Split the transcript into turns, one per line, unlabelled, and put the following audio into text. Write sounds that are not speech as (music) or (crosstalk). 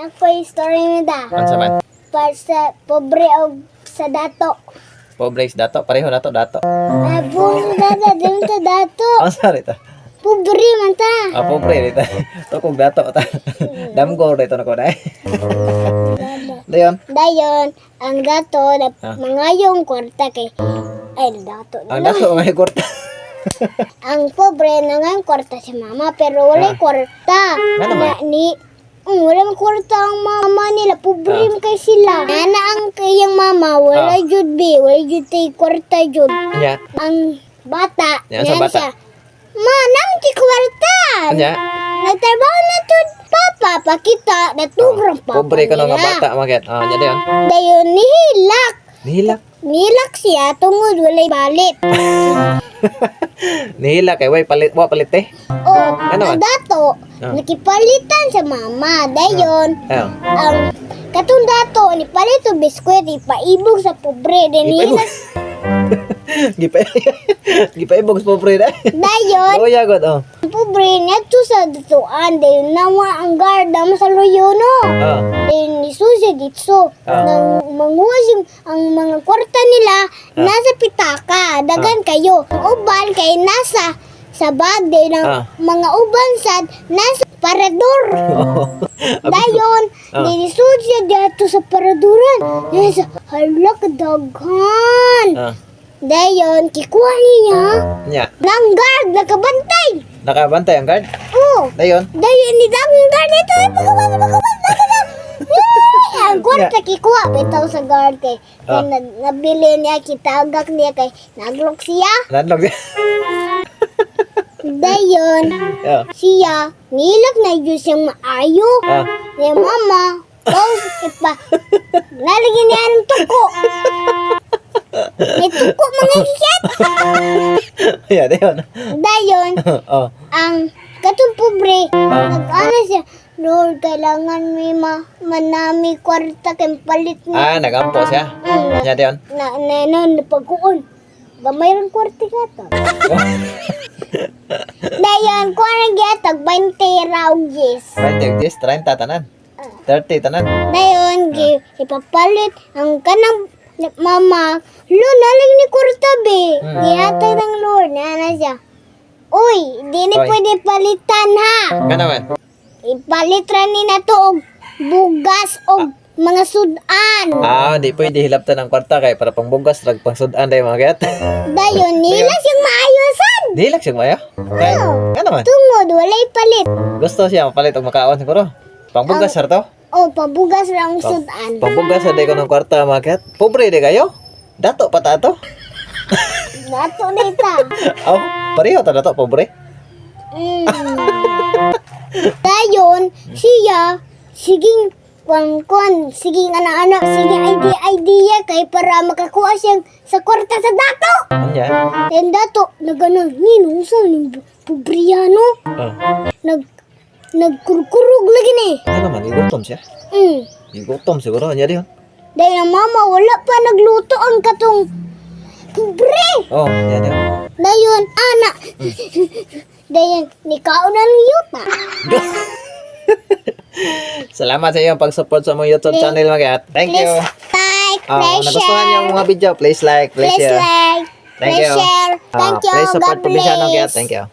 Nagpoy story mi da.
Unsa man?
Para sa pobre og sa dato.
Pobre is dato, pareho dato dato.
Ay, pobre dada, din (laughs) ta dato.
Unsa rito?
Pobre man ta.
Ah, pobre rito. (laughs) To kung dato ta. (laughs) Damgo rito na ko dai. Dayon.
Dayon, ang dato, na,
Ah.
mangayong kwarta kay ay dato.
Ang dato may kwarta.
Ang pobre nangayong kwarta si mama pero wala
Ah.
kwarta.
Nga naman.
Na, ni Mm, wala man kwarta ang mama nila. Pobre
Ah.
kay sila. Nana ang kayang mama, wala
Ah.
jud be. Wala jud tay kwarta jud.
Anya.
Ang bata,
Yan sa bata.
siya. Ma, nang ti kwarta.
Anya.
Nagtrabaho na to papa, pakita, natugrang papa
Pobre ka
nila.
nga bata maget. Ah, nya dayon.
Dayon, nihilak.
Nihilak.
Nilak siya tungod walay balit. (laughs)
Nihilak kay way palit wa palit eh.
O,
Ano
dato,
Ah.
nakipalitan sa mama. Dayon,
Ayo.
ang katong dato, nipalit og biskwit, ipaibog sa pobre.
Ipaibog.
nilak, (laughs)
Gipay. (laughs) Gipaibog sa pobre dai.
dayon,
Oh, ya god oh.
Ang pobre niya sa datuan. Dayon, nawa ang garda mo sa loyo, no?
Ah.
Then, isusi dito.
Ah.
Nang manguwas yung, ang mga kwarta nila, nasa pitaka. Dagan kayo. Ang uban kay nasa sa bade ng
Ah.
mga uban sad nasa parador. (laughs) Dayon,
Ah.
dinisud siya dito sa paraduran. Nasa halak daghan.
Ah.
Dayon, kikuha niya.
Nya.
Nang guard, nakabantay.
Nakabantay ang guard.
Oh,
Dayon.
dayon ni dang guard ito. Pagkawan, (laughs) Ang kwarta kikuha bitaw sa guard kay
Ah.
kay nag- nabili niya kitagak niya kay naglok siya.
Landlog. (laughs)
Dayon,
Yeah.
siya nilak na yun siyang maayo.
Ah.
Ni mama, (laughs) oh, ipa, lalagyan niya ng tuko. May tuko mga (laughs) kikit. (laughs)
Yeah, dayon.
Dayon, (laughs)
oh.
ang katong pobre,
Ah.
nag-ano siya, Lord, kailangan may ma manami kwarta kay palit niya.
Ah, nagampo siya.
Mm,
Nya dayon.
na, na, na, na, pagkuon. Gamay rin kwarta ka to. Dayon, kuha na gyatag, 20 raw gis.
20 10 30 tanan. 30 tanan.
Dayon, gi, ipapalit ang kanang naling ni kwarta be.
Hmm.
Gihatag ng Lord, na na siya. Uy, di ni
Oy.
pwede palitan ha.
Kana man.
Ipalit ra ni na to og bugas og mga sudan.
Ah, di pwede hilaptan ng kwarta kay para pangbugas rag pangsudan day mga kayat. (laughs)
Dayon, nila siyang maayosan.
Di lang siya. Kay man.
Tungod, walay palit.
Gusto siya mapalit og makaon siguro. Pangbugas sir to.
O, pabugas ra ang sudan.
Pangbugas sa ko ng kwarta mga kayat. Pobre di kayo. Dato pa ta to. (laughs)
Dato na ita.
Aw, pareho ta dato pobre.
Mm. (laughs) Dayon, siya, siging kwan-kwan, siging anak-anak, siging idea-idea kay para makakuha siya sa kwarta sa dato.
Anya.
Then dato, nagano, ninong sa ning pubriano.
Ah.
Nag, nagkurkurog lagi ni.
Ano man igutom siya.
Mm.
Igutom siguro nya diyon.
Dahil ang mama, wala pa nagluto ang katong pubre.
Oh, nya diyon.
Dayon, anak. Dayon, nikaon na ng yuta.
Salamat sa iyong pag-support sa mong YouTube channel mga. Thank you.
Please like,
Ah,
please
nagustuhan niyo ang mga video, please like, please
Please
share.
like,
Thank
please
you.
share. Thank you.
Please support
God
Probinsyanong Kayat.
bless.
Thank you.